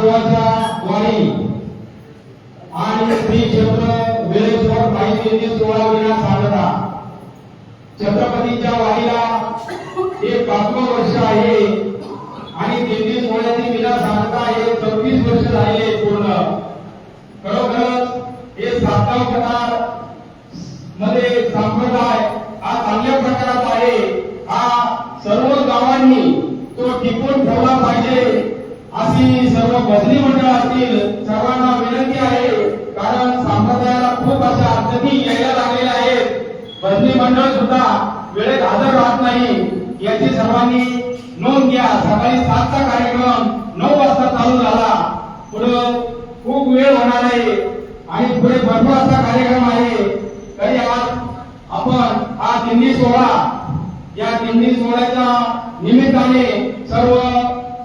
महादेवाच्या वाणी. आणि श्री क्षेत्र वेळेश्वर माहिती सोळा वेळा सांगता छत्रपतीच्या वाणीला हे पाचवं वर्ष आहे. आणि दिंडी सोहळ्याची विना सांगता हे सव्वीस वर्ष झाले पूर्ण. खरोखरच हे सातव प्रकारमध्ये संप्रदाय हा चांगल्या प्रकारात आहे हा सर्व गावांनी तो टिकून ठेवला पाहिजे अशी सर्व भजनी मंडळातील सर्वांना विनंती आहे कारण संप्रदायाला खूप अशा अडचणी यायला लागलेल्या आहेत. भजनी मंडळ सुद्धा वेळेत हजर राहत नाही. याची सर्वांनी नोंद घ्या. सकाळी सातचा कार्यक्रम नऊ वाजता चालू झाला. पुढं खूप वेळ होणार आहे. आणि पुढे भरपूर असा कार्यक्रम आहे. तरी आज आपण हा दिंडी सोहळा या दिंडी सोहळ्याच्या निमित्ताने सर्व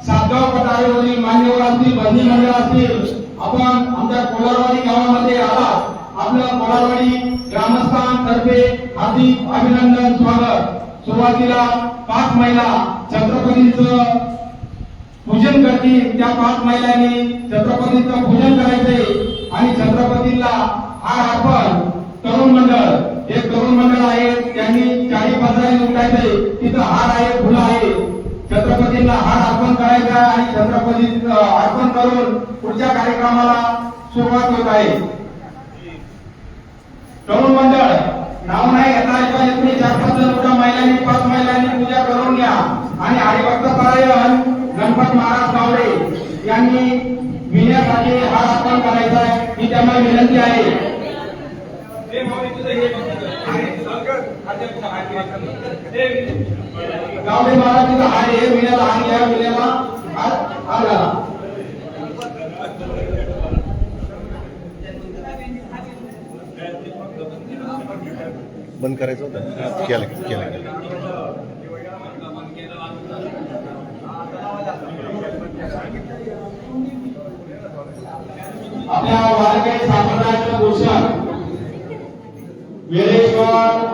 सातगाव पठारावरील मान्यवर असतील बंदी मंडळ असतील आपण आमच्या कोलारवाडी गावामध्ये आला आपलं कोलारवाडी ग्रामस्थांतर्फे हार्दिक अभिनंदन स्वागत. सुरुवातीला पाच महिला छत्रपतींचं पूजन करतील. त्या पाच महिलांनी छत्रपतींचं पूजन करायचे आणि छत्रपतींना हा अर्पण. तरुण मंडळ हे तरुण मंडळ आहे त्यांनी चाळी बाजारी लुटायचे तिथं हार आहे फुलं आहे छत्रपतींना हार अर्पण करायचा आहे आणि छत्रपती अर्पण करून पुढच्या कार्यक्रमाला सुरुवात होत आहे. तरुण मंडळ नाव नाही घेता तुम्ही चार पाच जण महिलांनी पाच महिलांनी पूजा करून घ्या. आणि हरिभक्त परायण गणपत महाराज गावडे यांनी विण्यासाठी हा अर्पण करायचा आहे. ही त्यांना विनंती आहे. गावडे महाराजांचा हार आहे विण्याला हार घ्या विण्याला हार हार घाला बंद करायचं होतं? केलं केलं आपल्या वारकरी संप्रदायाचं भूषण वेळेश्वर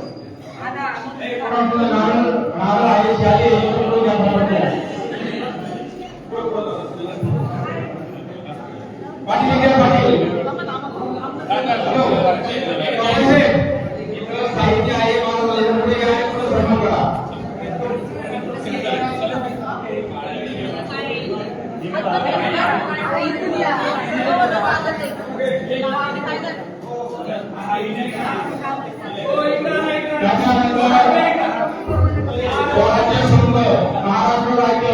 शाले हे करून घ्या फटाफट. पाटील घ्या पाटील हॅलो. पाटील, इथं साहित्य आहे महाराजांच्या पुढे घ्या पुढे सन्मान करा त्याच्यानंतर स्वराज्य संघ महाराष्ट्र राज्य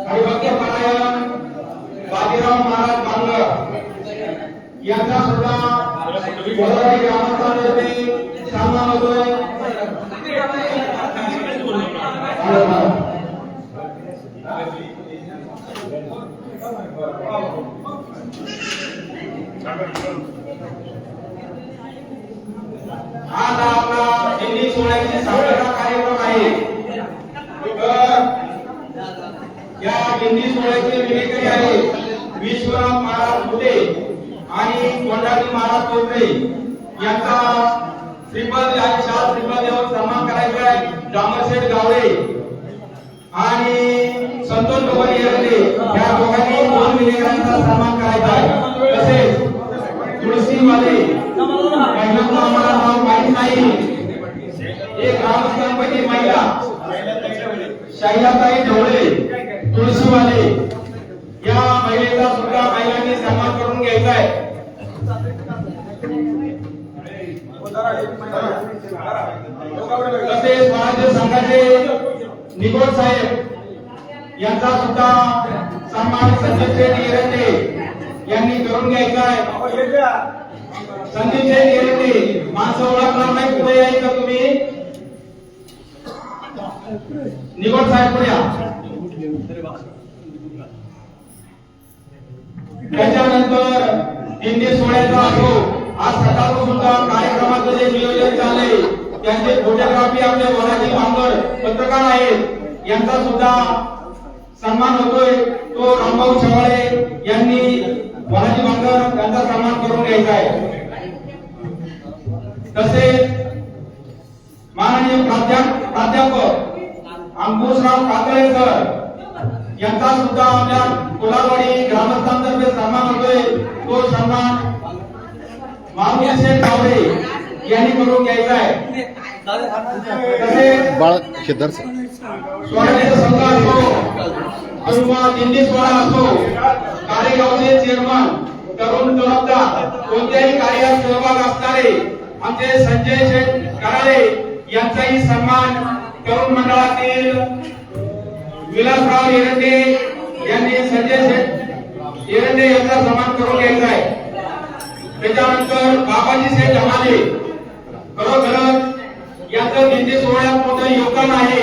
हरिभक्त परायण बाजीराव महाराज बांगर यांचा सुद्धा गोदावरी ग्रामस्थांवरती सन्मान होतोय आज आपला दिंडी सांगता कार्यक्रम आहे तर या दिंडी सोहळ्याचे विनेकरी आहे विश्वराम महाराज फुले आणि कोंडाजी महाराज कोपरे यांचा श्रीपद आणि शाल श्रीपद देऊन सन्मान करायचा आहे डामरशेठ गावडे आणि संतोष भगवान येरले या दोघांनी दोन विनेकरांचा सन्मान करायचा आहे तसेच तुळशीवाले महिलांचं आम्हाला नाव माहीत नाही एक ग्रामस्थांपैकी महिला शैलाताई ढवळे तुळशीवाले. या महिलेचा सुद्धा महिलांनी सन्मान करून घ्यायचा आहे. तसेच स्वराज्य संघाचे निकोट साहेब यांचा सुद्धा सन्मान शेठ एरंडे यांनी करून घ्यायचा आहे. संदीप एरंडे माणसं ओळखणार नाही पुढे यायचं तुम्ही? निकोट साहेब पुढे त्याच्यानंतर दिंडी सोहळ्याचा असो आज सकाळपासून सुद्धा कार्यक्रमाचं जे नियोजन चालले त्यांचे फोटोग्राफी आपले वराजी बांगर पत्रकार आहेत. यांचा सुद्धा सन्मान होतोय. तो रामभाऊ शेवाळे यांनी वराजी बांगर यांचा सन्मान करून घ्यायचा आहे. तसेच माननीय प्राध्यापक प्राध्यापक अंकुशराव काकळे सर यांचा सुद्धा आपल्या कोलारवाडी ग्रामस्थांतर्फे सन्मान होतोय. तो सन्मान मारुती शेठ गावडे यांनी करून घ्यायचा आहे. तसेच बाळा शेदार सर. स्वराज्य संघ असो किंवा दिंडी सोहळा असो कार्यगावचे चेअरमन तरुण कोणत्याही कार्यात सहभाग असणारे आमचे संजय शेठ कराळे यांचाही सन्मान तरुण मंडळातील विलासराव एरंडे यांनी संजय शेठ एरंडे यांचा सन्मान करून घ्यायचा आहे. त्याच्यानंतर बाबाजी शेठ हमाले खरोखरच यांचं दिंडी सोहळ्यात मोठं योगदान आहे.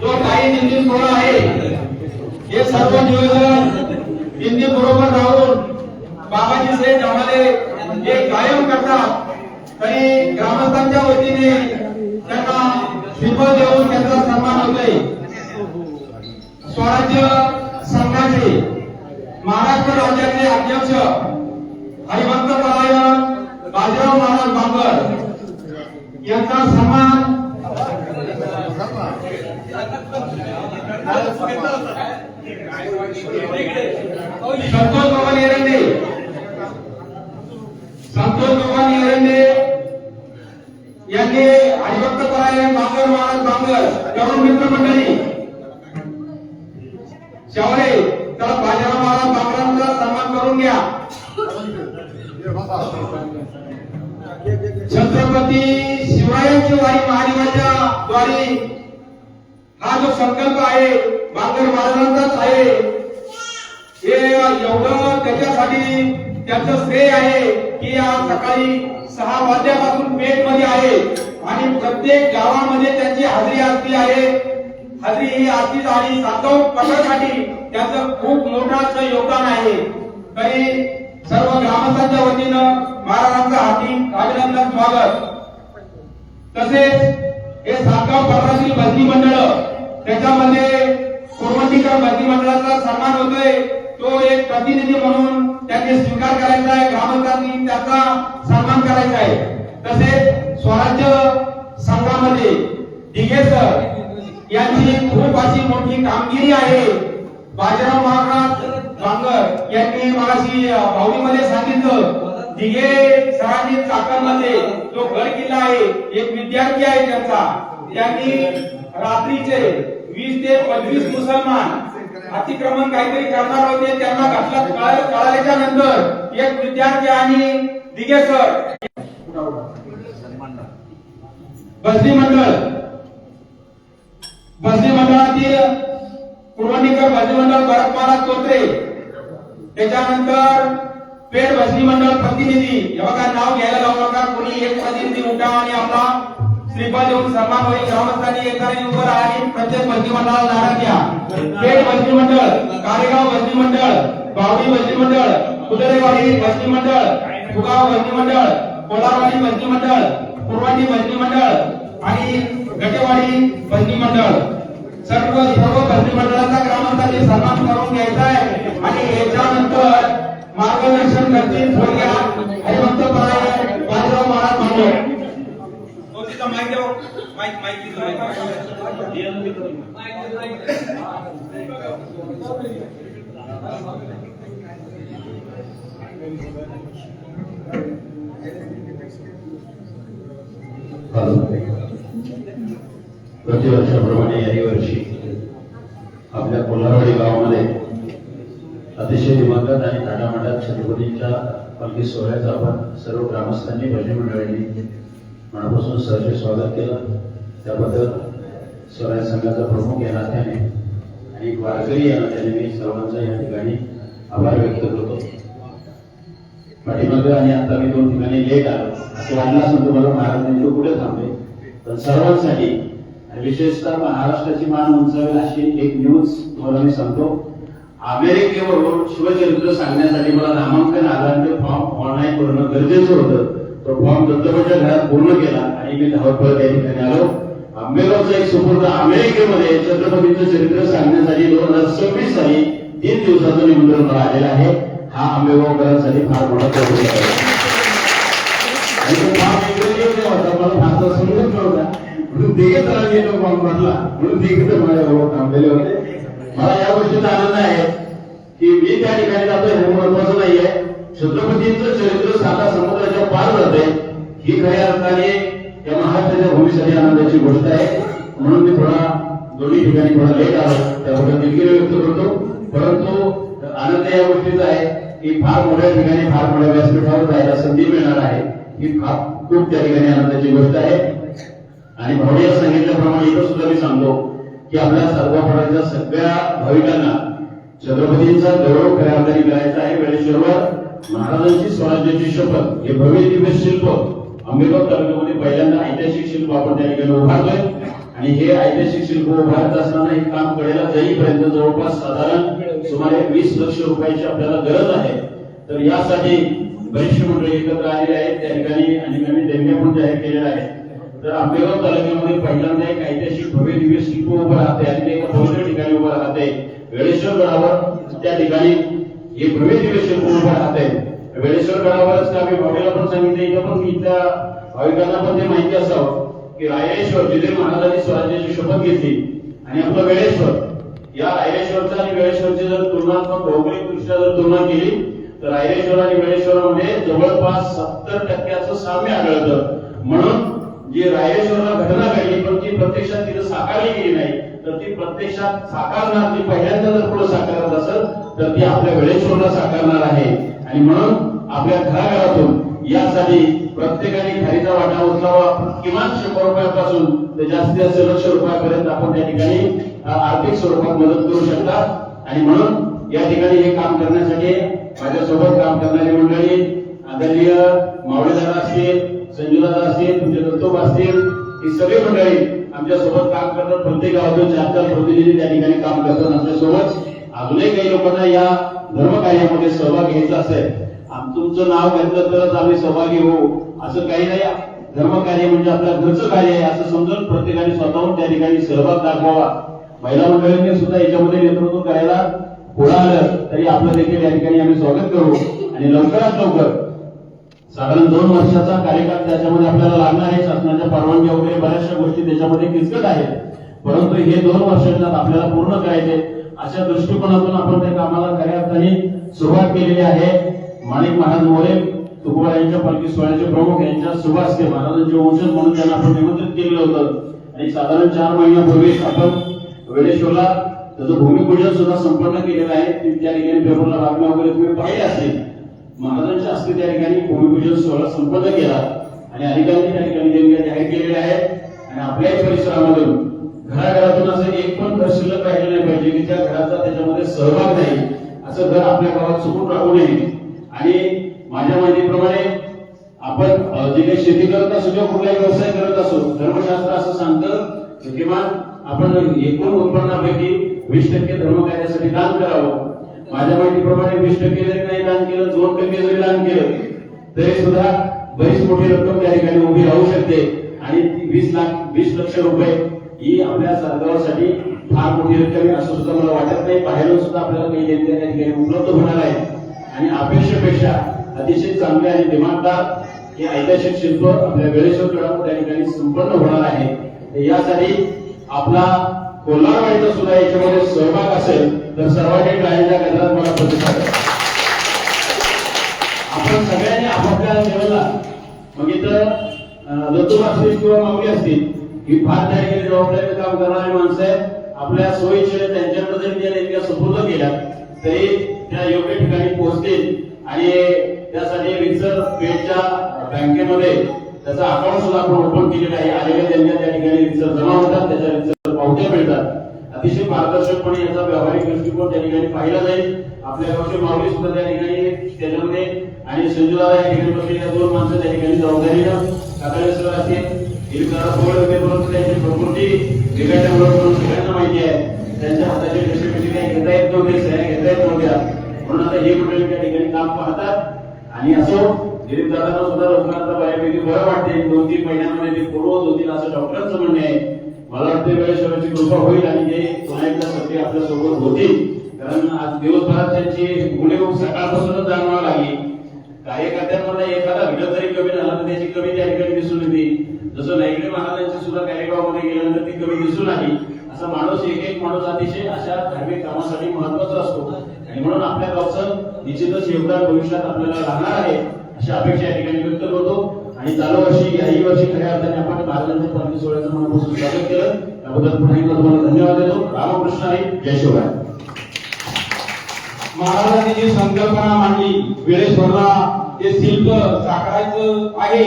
जो काही दिंडी सोहळा आहे हे सर्व नियोजन दिंडी बरोबर राहून बाबाजी शेठ हमाले हे कायम करतात. तरी ग्रामस्थांच्या वतीने त्यांना श्रीफळ देऊन त्यांचा सन्मान होतोय. स्वराज्य संघाचे महाराष्ट्र राज्याचे अध्यक्ष हरिवंत परायण बाजीराव महाराज बांगर यांचा सन्मान. संतोष भवन एरंडे. संतोष भवन एरंडे. यांनी हरिभक्त परायण बांगर महाराज बांगर तरुण मित्र मंडळी शेवळे त्याला बाजीराव महाराज बांगरांचा सन्मान करून घ्या. छत्रपती शिवरायांची वारी महादेवाच्या द्वारे हा जो संकल्प आहे बांगर महाराजांचाच आहे हे एवढं त्याच्यासाठी त्याचं श्रेय आहे की आज सकाळी सहा वाजल्यापासून पेठमध्ये आहे. आणि प्रत्येक गावामध्ये त्यांची हजेरी आरती आहे. हजेरी ही आरती आणि सातव पटासाठी त्याचं खूप मोठं योगदान आहे. तरी सर्व ग्रामस्थांच्या वतीनं महाराजांचं हाती अभिनंदन स्वागत. तसेच हे सातगाव परराशील भरती मंडळ त्याच्यामध्ये कुरवंडीकर भरती मंडळाचा सन्मान होतोय तो एक प्रतिनिधी म्हणून त्यांनी स्वीकार करायचा आहे ग्रामस्थांनी त्याचा सन्मान करायचा आहे. तसेच स्वराज्य संघामध्ये दिघे सर यांची खूप अशी मोठी कामगिरी आहे. बाजीराव महाराज बांगर यांनी मगाशी अ, भावडीमध्ये सांगितलं दिघे सरांनी चाकणमध्ये जो गड किल्ला आहे एक विद्यार्थी आहे त्यांचा. त्यांनी रात्रीचे वीस ते पंचवीस मुसलमान अतिक्रमण काहीतरी करणार होते त्यांना घातला कळाल्याच्या नंतर. एक विद्यार्थी आणि दिगे सर. बसली मंडळ. बसली मंडळातील कुर्वणीकर बसली मंडळ भरतमाला तोत्रे त्याच्यानंतर पेड बसली मंडळ प्रतिनिधी. हे बघा नाव घ्यायला लावू नका. कोणी एक प्रतिनिधी उठा आणि आपला श्रीफळ देऊन सन्मान होईल ग्रामस्थांनी एकाने उभं राहा आणि प्रत्येक मंत्रिमंडळाला नारा द्या पेड मंत्रिमंडळ कारेगाव मंत्रिमंडळ बावडी मंत्रिमंडळ कुदरेवाडी मंत्रिमंडळ फुगाव मंत्रिमंडळ कोलारवाडी मंत्रिमंडळ मंडळ कुरवाडी बसली आणि गटेवाडी मंत्रिमंडळ. सर्व सर्व मंत्रिमंडळाचा ग्रामस्थांनी सन्मान करून घ्यायचा आहे आणि याच्यानंतर मार्गदर्शन करतील थोडक्यात प्रतिवर्षाप्रमाणे याही वर्षी आपल्या कोल्हारवाडी गावामध्ये अतिशय दिमागात आणि थाटामाटात छत्रपतींच्या पालखी सोहळ्याचा आपण सर्व ग्रामस्थांनी भजन मंडळींनी मनापासून सहज स्वागत केलं. त्याबद्दल स्वराज संघाचा प्रमुख या नात्याने आणि वारकरी या नात्याने मी सर्वांचा या ठिकाणी आभार व्यक्त करतो. पाठीमागे आणि आता मी दोन ठिकाणी लेट आलो असं वाटलं असं तुम्हाला महाराज कुठे थांबले. पण सर्वांसाठी आणि विशेषतः महाराष्ट्राची मान उंचावेल अशी एक न्यूज तुम्हाला मी सांगतो. अमेरिकेवरून शिवचरित्र सांगण्यासाठी मला नामांकन आलं आणि फॉर्म ऑनलाईन करणं गरजेचं होतं. तो फॉर्म दत्तबाच्या घरात पूर्ण केला आणि मी धावपळ त्या ठिकाणी आलो. आंबेगावचा एक सुपूर्द अमेरिकेमध्ये छत्रपतीचं चरित्र सांगण्यासाठी दोन हजार सव्वीस साली तीन दिवसाचं निमंत्रण आलेला आलेलं आहे. हा आंबेगावकरांसाठी फार मोठा कौतुक आहे. आणि तो फॉर्म इंग्रजीमध्ये होता मला फारसा समजत नव्हता. म्हणून म्हणून थांबलेले होते. मला या गोष्टीचा आनंद आहे की मी त्या ठिकाणी हे महत्वाचं नाहीये. छत्रपतींचं चरित्र साधा समुद्राच्या पार जाते ही खऱ्या अर्थाने या महाराष्ट्राच्या भूमीसाठी आनंदाची गोष्ट आहे. म्हणून मी थोडा दोन्ही ठिकाणी थोडा लेट आलो त्याबद्दल दिलगिरी व्यक्त करतो. परंतु आनंद या गोष्टीचा आहे की फार मोठ्या ठिकाणी फार मोठ्या व्यासपीठावर जायला संधी मिळणार आहे. ही फार खूप त्या ठिकाणी आनंदाची गोष्ट आहे. आणि भावडे सांगितल्याप्रमाणे इथं सुद्धा मी सांगतो की आपल्या सर्वपणाच्या सगळ्या भाविकांना छत्रपतींचा गौरव खऱ्या अर्थाने करायचा आहे. वेळेश्वरवर महाराजांची स्वराज्याची शपथ हे भव्य दिव्य शिल्प आंबेगाव तालुक्यामध्ये पहिल्यांदा ऐतिहासिक शिल्प आपण त्या ठिकाणी उभारतोय. आणि हे ऐतिहासिक शिल्प उभारत असताना हे काम कडेला जाईपर्यंत जवळपास साधारण सुमारे वीस लक्ष रुपयाची आपल्याला गरज आहे. तर यासाठी बरेचशे मंडळी एकत्र आलेले आहेत त्या ठिकाणी आणि नवीन देणग्या पण जाहीर केलेल्या आहेत. तर आंबेगाव तालुक्यामध्ये पहिल्यांदा एक ऐतिहासिक भव्य दिव्य शिल्प उभं राहते आणि ते एका पवित्र ठिकाणी उभं राहते वेळेश्वर गडावर त्या ठिकाणी हे भव्य दिव्य शिल्प उभं राहते वेळेश्वर गडावरच का मी भावीला पण सांगितलं इथं पण इथल्या भाविकांना पण ते माहिती असावं की रायरेश्वर जिथे महाराजांनी स्वराज्याची शपथ घेतली आणि आपलं वेळेश्वर या रायरेश्वरचा आणि वेळेश्वरची जर तुलनात्मक भौगोलिक दृष्ट्या जर तुलना केली तर रायरेश्वर आणि वेळेश्वरामध्ये जवळपास सत्तर टक्क्याचं साम्य आढळतं. म्हणून जी रायरेश्वरला घटना घडली पण ती प्रत्यक्षात तिथं साकारली गेली नाही तर ती प्रत्यक्षात साकारणार ती पहिल्यांदा जर पुढे साकारत असेल तर ती आपल्या वेळेश्वरला साकारणार आहे. आणि म्हणून आपल्या घराघरातून. यासाठी प्रत्येकाने खारीचा वाटा उचलावा. किमान शंभर रुपयापासून ते जास्तीत जास्त लक्ष रुपयापर्यंत आपण त्या ठिकाणी आर्थिक स्वरूपात मदत करू शकता. आणि म्हणून या ठिकाणी हे काम करण्यासाठी माझ्यासोबत काम करणारी मंडळी आदरणीय मावळेदादा असतील संजूदादा असतील तुमचे दत्तोब असतील ही सगळी मंडळी आमच्यासोबत काम करतात. प्रत्येक गावातून चार चार प्रतिनिधी त्या ठिकाणी काम करतात आमच्यासोबत अजूनही काही लोकांना या धर्मकार्यामध्ये सहभाग घ्यायचा असेल तुमचं नाव घेतलं तरच आम्ही सहभागी होऊ. असं काही नाही. धर्मकार्य म्हणजे आपल्या घरचं कार्य आहे. असं समजून प्रत्येकाने स्वतःहून त्या ठिकाणी सहभाग दाखवावा. महिला मंडळांनी सुद्धा याच्यामध्ये नेतृत्व करायला पुढे आलं तरी आपलं देखील या ठिकाणी आम्ही स्वागत करू. आणि लवकरात लवकर साधारण दोन वर्षाचा कार्यकाळ त्याच्यामध्ये आपल्याला लागणार आहे. शासनाच्या परवानग्या वगैरे बऱ्याचशा गोष्टी त्याच्यामध्ये किचकट आहेत. परंतु हे दोन वर्षात आपल्याला पूर्ण करायचे अशा दृष्टिकोनातून आपण त्या कामाला खऱ्या अर्थाने सुरुवात केलेली आहे. माणिक महाराज मोरे तुकोबा यांच्या पालखी सोहळ्याचे प्रमुख यांच्या शुभ हस्ते महाराजांचे वंशज म्हणून त्यांना आपण निमंत्रित केलेलं होतं. आणि साधारण चार महिन्यापूर्वी आपण वेळेश्वरला त्याचं भूमिपूजन सुद्धा संपन्न केलेलं आहे. त्या ठिकाणी पेपरला बातम्या वगैरे तुम्ही पाहिले असतील महाराजांच्या हस्ते त्या ठिकाणी भूमिपूजन सोहळा संपन्न केला. आणि अनेकांनी त्या ठिकाणी देणग्या जाहीर केलेल्या आहेत. आणि आपल्याही परिसरामधून घराघरातून असं एक पण घर शिल्लक राहिलं नाही पाहिजे की त्या घराचा त्याच्यामध्ये सहभाग नाही. असं घर आपल्या गावात चुकून राहू नये. आणि माझ्या माहितीप्रमाणे आपण जे काही शेती करत असो किंवा कुठलाही व्यवसाय करत असो धर्मशास्त्र असं सांगतं किमान आपण एकूण उत्पन्नापैकी वीस टक्के धर्म कार्यासाठी दान करावं. माझ्या माहितीप्रमाणे वीस टक्के जरी नाही दान केलं दोन टक्के जरी दान केलं तरी सुद्धा बरीच मोठी रक्कम त्या ठिकाणी उभी राहू शकते. आणि ती वीस लाख वीस लक्ष रुपये ही आपल्या सरकारसाठी फार मोठी रक्कम असं सुद्धा मला वाटत नाही. बाहेरून सुद्धा आपल्याला काही त्या ठिकाणी उपलब्ध होणार आहे. आणि अपेक्षेपेक्षा अतिशय चांगले आणि दिमागदार हे ऐतिहासिक शिल्प आपल्या वेळेश्वर गडावर त्या ठिकाणी संपन्न होणार आहे. यासाठी आपला कोल्हारवाडीचा सुद्धा याच्यामध्ये सहभाग असेल तर सर्वांनी टाळ्यांच्या गजरात मला प्रतिसाद आपण सगळ्यांनी आपापल्या लेवलला मग इथं अं, दत्तू असतील किंवा माऊली असतील ही फार त्या ठिकाणी जबाबदारीने काम करणारी माणसं आहेत. आपल्या सोयीचे त्यांच्याकडे जरी त्या नेमक्या सुपूर्द केल्या तरी त्या योग्य ठिकाणी पोहोचतील आणि त्यासाठी रिझर्व पेडच्या बँकेमध्ये त्याचा अकाउंट सुद्धा आपण ओपन केलेला आहे. आलेले त्यांच्या त्या ठिकाणी रिझर्व जमा होतात त्याच्या रिझर्व पावत्या मिळतात. अतिशय पारदर्शकपणे याचा व्यावहारिक दृष्टिकोन त्या ठिकाणी पाहिला जाईल. आपल्या गावचे माऊली सुद्धा त्या ठिकाणी त्याच्यामध्ये आणि संजूला या ठिकाणी बसलेल्या दोन माणसं त्या ठिकाणी जबाबदारीनं काकाळे सर असतील गिरकारा पोळ वगैरे परंतु त्यांची प्रकृती वेगळ्या म्हणून सगळ्यांना माहिती आहे. त्यांच्या हाताची कशी कशी काही घेता म्हणून आता हे मंडळी त्या ठिकाणी काम पाहतात. आणि असो दिलीप दादांना सुद्धा रुग्णांचा बऱ्यापैकी बरं वाटते. दोन तीन महिन्यामध्ये ते पूर्वत होतील असं डॉक्टरांचं म्हणणं आहे. मला वाटते वेळेश्वराची कृपा होईल आणि ते पुन्हा एकदा सत्य आपल्यासोबत होतील. कारण आज दिवसभरात त्यांची गुन्हे सकाळपासूनच जाणवावं लागली. कार्यकर्त्यांमध्ये एखादा घटक जरी कमी झाला तर त्याची कमी त्या ठिकाणी दिसून येते. जसं नाईकडे महाराजांची सुद्धा कार्यक्रमामध्ये गेल्यानंतर ती कमी दिसून आली. असा माणूस एक एक माणूस अतिशय अशा धार्मिक कामासाठी महत्त्वाचा असतो. आणि म्हणून आपल्या गावचं निश्चितच योगदान भविष्यात आपल्याला राहणार आहे अशी अपेक्षा या ठिकाणी व्यक्त करतो. आणि चालू वर्षी याही वर्षी खऱ्या अर्थाने आपण महाराजांच्या पालखी सोहळ्याचं मनापासून स्वागत केलं. त्याबद्दल पुन्हा एकदा तुम्हाला धन्यवाद देतो. रामकृष्ण आहे जय शिवराय. महाराजांनी जी संकल्पना मांडली वेळेश्वरला ते शिल्प साकारायचं आहे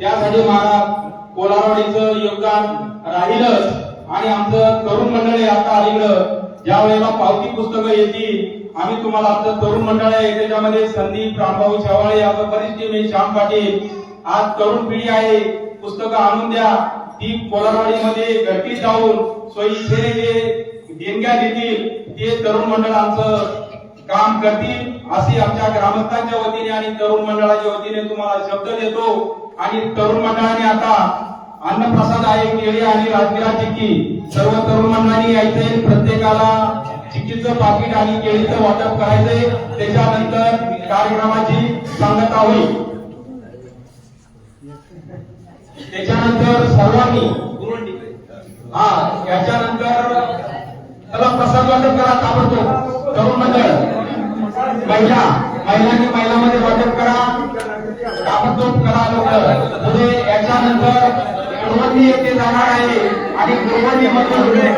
त्यासाठी महाराज कोलारवाडीचं योगदान राहीलच. आणि आमचं तरुण मंडळी आता आलेलं ज्या वेळेला पावती पुस्तकं येतील. आम्ही तुम्हाला आमचं तरुण मंडळ आहे त्याच्यामध्ये संदीप रामभाऊ शेवाळे असं बरीच टीम आहे श्याम पाटील. आज तरुण पिढी आहे पुस्तकं आणून द्या. ती कोलारवाडीमध्ये घरटी जाऊन सोयीचे जे देणग्या देतील. ते तरुण मंडळ आमचं काम करतील. अशी आमच्या ग्रामस्थांच्या वतीने आणि तरुण मंडळाच्या वतीने तुम्हाला शब्द देतो. आणि तरुण मंडळाने आता अन्नप्रसाद आहे केळी आणि राजगिरा चिक्की सर्व तरुण मंडळांनी यायचंय. प्रत्येकाला चिक्कीचं पाकिट आणि केळीचं वाटप करायचंय. त्याच्यानंतर कार्यक्रमाची सांगता होईल. त्याच्यानंतर सर्वांनी हा याच्यानंतर त्याला प्रसाद वाटप करा ताबडतोब. तरुण मंडळ महिला महिलांनी महिलांमध्ये वाटप करा. ताबडतोब करा लोक पुढे याच्यानंतर कुरवंडी येथे जाणार आहे आणि कुरवंडी मध्ये